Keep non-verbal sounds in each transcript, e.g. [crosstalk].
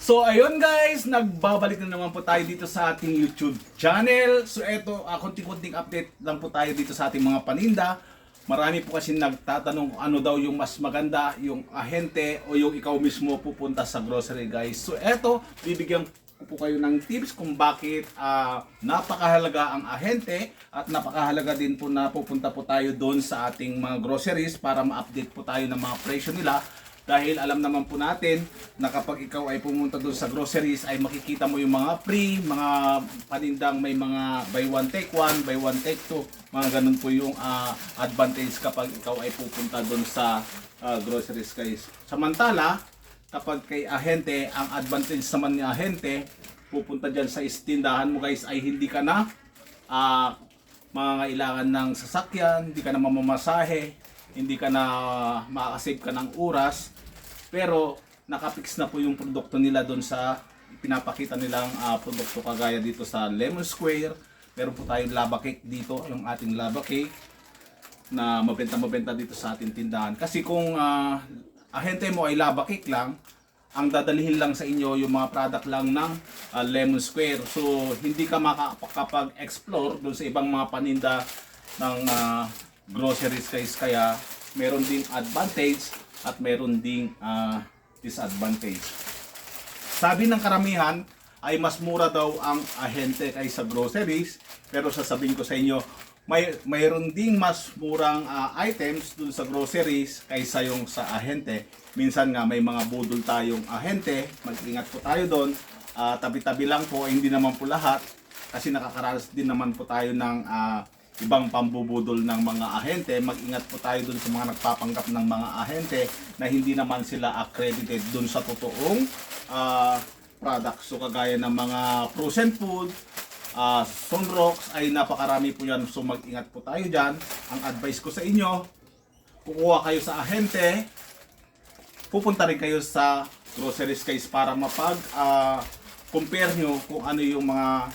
So ayun guys, nagbabalik na naman po tayo dito sa ating YouTube channel. So eto, uh, konting-konting update lang po tayo dito sa ating mga paninda. Marami po kasi nagtatanong ano daw yung mas maganda, yung ahente o yung ikaw mismo pupunta sa grocery guys. So eto, bibigyan po kayo ng tips kung bakit ah, napakahalaga ang ahente at napakahalaga din po na pupunta po tayo doon sa ating mga groceries para ma-update po tayo ng mga presyo nila dahil alam naman po natin na kapag ikaw ay pumunta doon sa groceries ay makikita mo yung mga free, mga panindang may mga buy one take one, buy one take two, mga ganun po yung ah, advantage kapag ikaw ay pupunta doon sa ah, groceries guys. Samantala, kapag kay ahente, ang advantage naman ni ahente, pupunta dyan sa istindahan mo guys ay hindi ka na ah, mangangailangan ng sasakyan, hindi ka na mamamasahe, hindi ka na makakasave ka ng oras, pero nakapix na po yung produkto nila doon sa pinapakita nilang ah, produkto kagaya dito sa Lemon Square. Meron po tayong lava cake dito, yung ating lava cake na mabenta-mabenta dito sa ating tindahan. Kasi kung ah, ahente mo ay lava cake lang, ang dadalhin lang sa inyo yung mga product lang ng ah, Lemon Square. So, hindi ka makakapag-explore doon sa ibang mga paninda ng ah, groceries guys. Kaya, meron ding advantage at meron ding ah, disadvantage. Sabi ng karamihan ay mas mura daw ang ahente kaysa groceries. Pero sasabihin ko sa inyo, may mayroon ding mas murang ah, items dun sa groceries kaysa yung sa ahente. Minsan nga may mga budol tayong ahente, mag-ingat po tayo doon. Ah, tabi-tabi lang po, hindi naman po lahat kasi nakakaranas din naman po tayo ng ah, ibang pambubudol ng mga ahente. Mag-ingat po tayo dun sa mga nagpapanggap ng mga ahente na hindi naman sila accredited dun sa totoong ah, products. So kagaya ng mga frozen food, uh, sunrocks ay napakarami po yan. So mag-ingat po tayo dyan. Ang advice ko sa inyo, kukuha kayo sa ahente, pupunta rin kayo sa groceries guys para mapag ah, compare nyo kung ano yung mga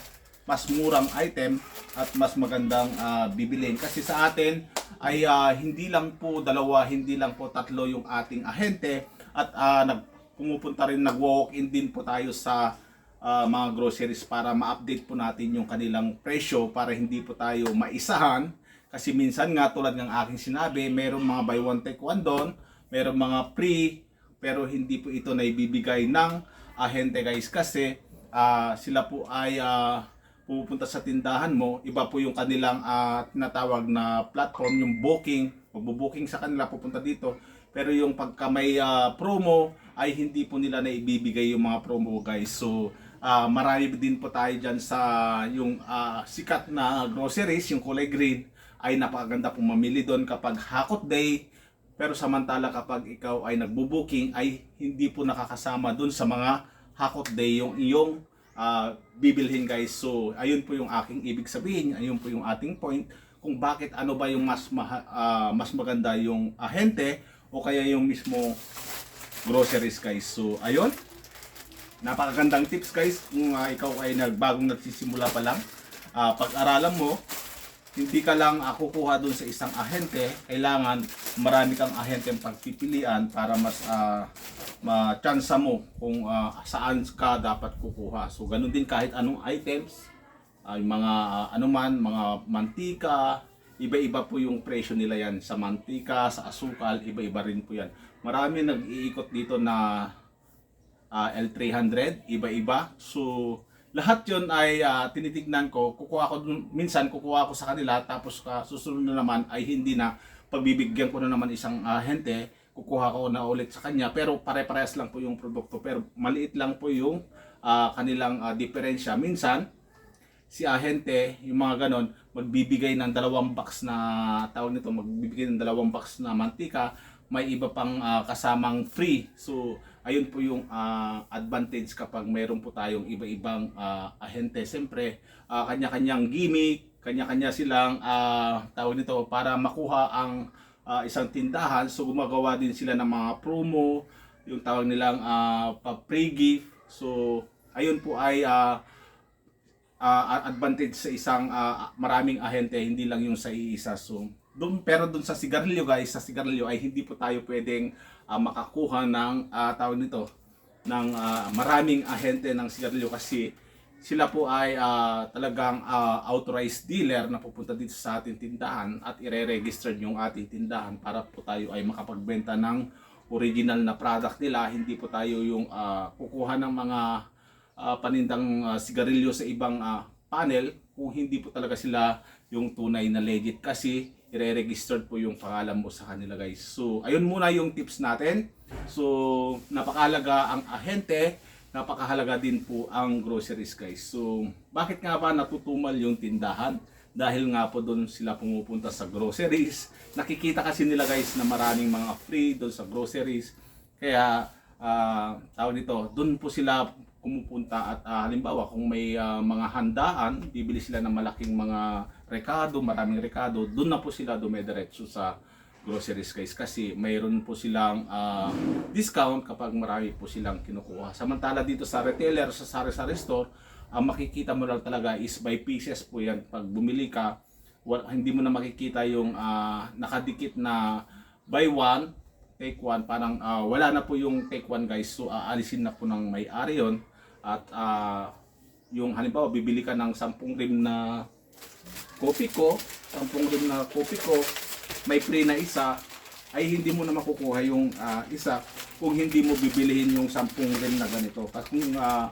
mas murang item at mas magandang ah, bibilin kasi sa atin ay ah, hindi lang po dalawa, hindi lang po tatlo yung ating ahente at ah, nag pumupunta rin nag-walk-in din po tayo sa ah, mga groceries para ma-update po natin yung kanilang presyo para hindi po tayo maisahan. Kasi minsan nga tulad ng aking sinabi, merong mga buy one take one doon, merong mga free pero hindi po ito naibibigay ng ahente guys. Kasi ah, sila po ay ah, pupunta sa tindahan mo, iba po yung kanilang ah, tinatawag na platform, yung booking, magbo-booking sa kanila pupunta dito. Pero yung pagka may ah, promo ay hindi po nila na ibibigay yung mga promo guys. So ah, marami din po tayo dyan sa yung ah, sikat na groceries, yung kulay green ay napakaganda pong mamili doon kapag hakot day. Pero samantala kapag ikaw ay nagbo-booking ay hindi po nakakasama doon sa mga hakot day yung iyong ah, bibilhin guys. So, ayun po yung aking ibig sabihin, ayun po yung ating point kung bakit ano ba yung mas maha- ah, mas maganda yung ahente o kaya yung mismo groceries guys. So, ayun. Napakagandang tips guys kung ah, ikaw ay nagbagong nagsisimula pa lang. Ah, pag-aralan mo, hindi ka lang kukuha doon sa isang ahente, kailangan marami kang ahente ang pagpipilian para mas ah, ma-chance mo kung ah, saan ka dapat kukuha. So ganun din kahit anong items, ay mga ah, ano man, mga mantika, iba-iba po yung presyo nila yan sa mantika, sa asukal, iba-iba rin po yan. Marami nag-iikot dito na ah, L300, iba-iba. So, lahat yon ay ah, tinitignan ko. Kukuha ko, minsan kukuha ko sa kanila, tapos ka, susunod na naman ay hindi na. Pagbibigyan ko na naman isang ahente, kukuha ko na ulit sa kanya. Pero pare-parehas lang po yung produkto. Pero maliit lang po yung ah, kanilang ah, diferensya. Minsan, si ahente, yung mga ganon, magbibigay ng dalawang box na tawag nito, magbibigay ng dalawang box na mantika, may iba pang ah, kasamang free. So, ayun po yung ah, advantage kapag mayroon po tayong iba-ibang ah, ahente. Siyempre, ah, kanya-kanyang gimmick, kanya-kanya silang ah, tawag nito para makuha ang ah, isang tindahan. So, gumagawa din sila ng mga promo, yung tawag nilang ah, pa-free gift. So, ayun po ay ah, ah, advantage sa isang ah, maraming ahente, hindi lang yung sa iisa. So, dun, pero dun sa sigarilyo guys, sa sigarilyo ay hindi po tayo pwedeng ah, makakuha ng ah, tawag nito, ng ah, maraming ahente ng sigarilyo kasi sila po ay ah, talagang ah, authorized dealer na pupunta dito sa ating tindahan at ire-register yung ating tindahan para po tayo ay makapagbenta ng original na product nila. Hindi po tayo yung ah, kukuha ng mga ah, panindang ah, sigarilyo sa ibang ah, panel kung hindi po talaga sila yung tunay na legit kasi ire-registered po yung pangalan mo sa kanila guys. So, ayun muna yung tips natin. So, napakahalaga ang ahente, napakahalaga din po ang groceries guys. So, bakit nga ba natutumal yung tindahan? Dahil nga po doon sila pumupunta sa groceries. Nakikita kasi nila guys na maraming mga free doon sa groceries. Kaya, ah tawag nito, doon po sila pumupunta at ah, halimbawa kung may ah, mga handaan, bibili sila ng malaking mga rekado, maraming rekado, doon na po sila dumediretso sa groceries guys kasi mayroon po silang ah, discount kapag marami po silang kinukuha. Samantala dito sa retailer, sa sari-sari store, ang makikita mo lang talaga is by pieces po yan. Pag bumili ka, wa- hindi mo na makikita yung ah, nakadikit na buy one, take one. Parang ah, wala na po yung take one guys. So aalisin na po ng may-ari yun. At ah, yung halimbawa bibili ka ng 10 rim na kopi ko, 10 rim na kopi ko, may free na isa, ay hindi mo na makukuha yung ah, isa kung hindi mo bibilihin yung 10 rim na ganito. Kasi kung ah,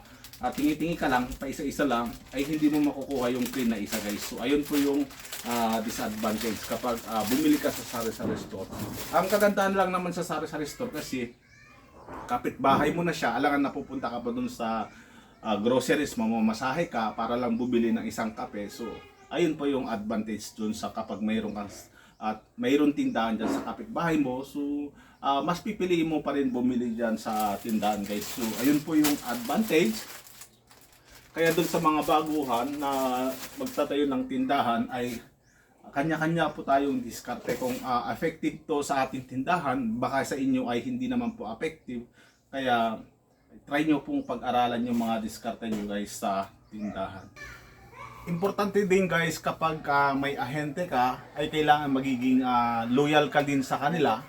tingi-tingi ka lang, pa isa-isa lang, ay hindi mo makukuha yung free na isa guys. So ayun po yung ah, disadvantage kapag ah, bumili ka sa sari-sari store. Ang kagandahan lang naman sa sari-sari store kasi kapitbahay mo na siya, alangan napupunta ka pa dun sa ah, groceries, mamamasahe ka para lang bumili ng isang kape. So, ayun po yung advantage dun sa kapag mayroon kang at mayroon tindahan dyan sa kapitbahay mo. So, ah, mas pipiliin mo pa rin bumili dyan sa tindahan guys. So, ayun po yung advantage. Kaya dun sa mga baguhan na magtatayo ng tindahan ay kanya-kanya po tayong diskarte kung ah, effective to sa ating tindahan, baka sa inyo ay hindi naman po effective. Kaya try nyo pong pag-aralan yung mga diskarte nyo guys sa tindahan. Importante din guys kapag ah, may ahente ka ay kailangan magiging ah, loyal ka din sa kanila.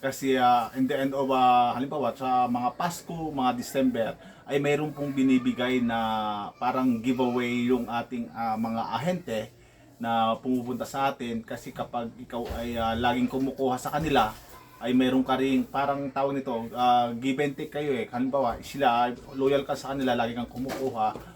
Kasi ah, in the end of ah, halimbawa sa mga Pasko, mga December ay mayroon pong binibigay na parang giveaway yung ating ah, mga ahente na pumupunta sa atin. Kasi kapag ikaw ay ah, laging kumukuha sa kanila ay meron ka rin parang tawag nito ah, give and take kayo eh. Halimbawa sila loyal ka sa kanila lagi kang kumukuha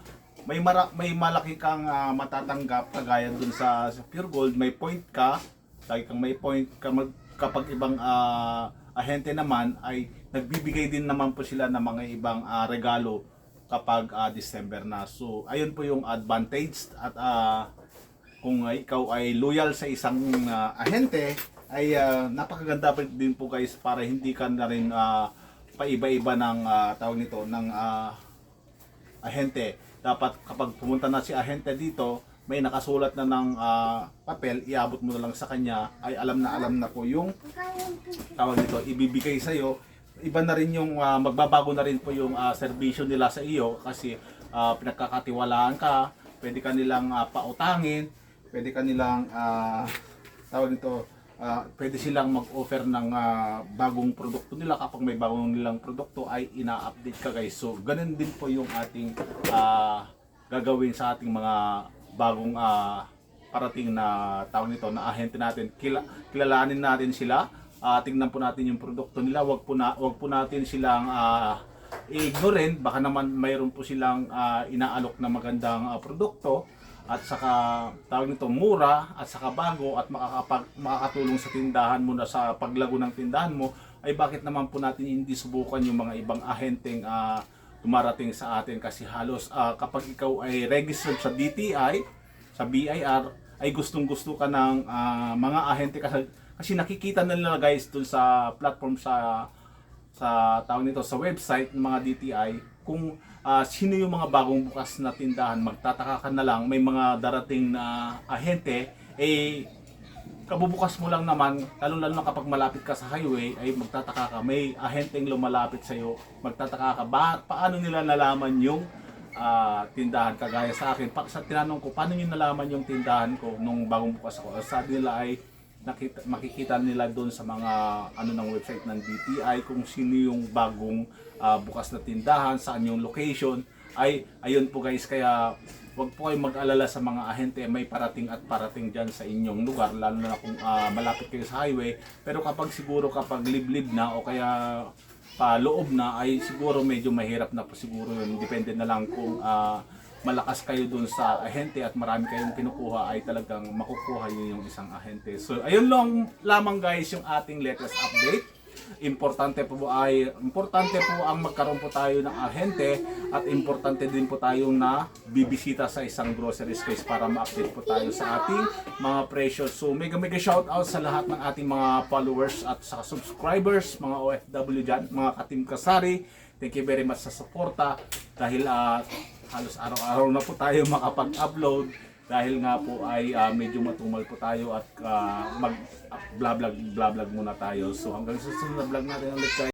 may mara, may malaki kang ah, matatanggap kagaya dun sa, sa Pure Gold. May point ka lagi kang may point. Ka mag, kapag ibang ah, ahente naman ay nagbibigay din naman po sila ng mga ibang ah, regalo kapag ah, December na. So ayun po yung advantage at ah, kung ah, ikaw ay loyal sa isang ah, ahente ay ah, napakaganda pa din po guys para hindi ka na rin ah, paiba-iba ng ah, tawag nito ng ah, ahente. Dapat kapag pumunta na si ahente dito, may nakasulat na ng ah, papel, iabot mo na lang sa kanya, ay alam na alam na po yung tawag nito, ibibigay sa iyo. Iba na rin yung ah, magbabago na rin po yung ah, serbisyo nila sa iyo kasi ah, pinagkakatiwalaan ka, pwede ka nilang ah, pautangin, pwede ka nilang ah, tawag nito, ah, pwede silang mag-offer ng ah, bagong produkto nila kapag may bagong nilang produkto ay ina-update ka guys. So, ganun din po yung ating ah, gagawin sa ating mga bagong ah, parating na tawag nito na ahente natin. Kila, kilalanin natin sila. Ah, tingnan po natin yung produkto nila. Wag po na wag po natin silang ah, i-ignore baka naman mayroon po silang ah, inaalok na magandang ah, produkto at saka tawag nito mura at saka bago at makakapag, makakatulong sa tindahan mo na sa paglago ng tindahan mo ay bakit naman po natin hindi subukan yung mga ibang ahenteng ah, dumarating sa atin? Kasi halos ah, kapag ikaw ay registered sa DTI sa BIR ay gustong gusto ka ng ah, mga ahente kasi, kasi nakikita na nila guys dun sa platform sa sa tawag nito sa website ng mga DTI kung ah, sino yung mga bagong bukas na tindahan magtataka ka na lang may mga darating na ahente eh kabubukas mo lang naman lalo lalo na kapag malapit ka sa highway ay magtataka ka may ahenteng lumalapit sa iyo magtataka ka ba paano nila nalaman yung ah, tindahan? Kagaya sa akin pa, sa tinanong ko paano niyo nalaman yung tindahan ko nung bagong bukas ako sabi nila ay nakita, makikita nila doon sa mga ano ng website ng DTI kung sino yung bagong ah, bukas na tindahan, saan yung location. Ay ayun po guys kaya Huwag po kayong mag-alala sa mga ahente, may parating at parating dyan sa inyong lugar, lalo na kung ah, malapit kayo sa highway. Pero kapag siguro kapag liblib na o kaya pa loob na ay siguro medyo mahirap na po siguro yun. Depende na lang kung ah, malakas kayo dun sa ahente at marami kayong kinukuha ay talagang makukuha yun yung isang ahente. So ayun lang lamang guys yung ating latest update importante po ay importante po ang magkaroon po tayo ng ahente at importante din po tayong na bibisita sa isang grocery space para ma-update po tayo sa ating mga presyo. So mega mega shout out sa lahat ng ating mga followers at sa subscribers, mga OFW dyan, mga katim kasari. Thank you very much sa suporta dahil ah, halos araw-araw na po tayo [laughs] makapag-upload dahil nga po ay ah, medyo matumal po tayo at mag ah, vlog vlog vlog muna tayo. So hanggang sa susunod na vlog natin ulit guys.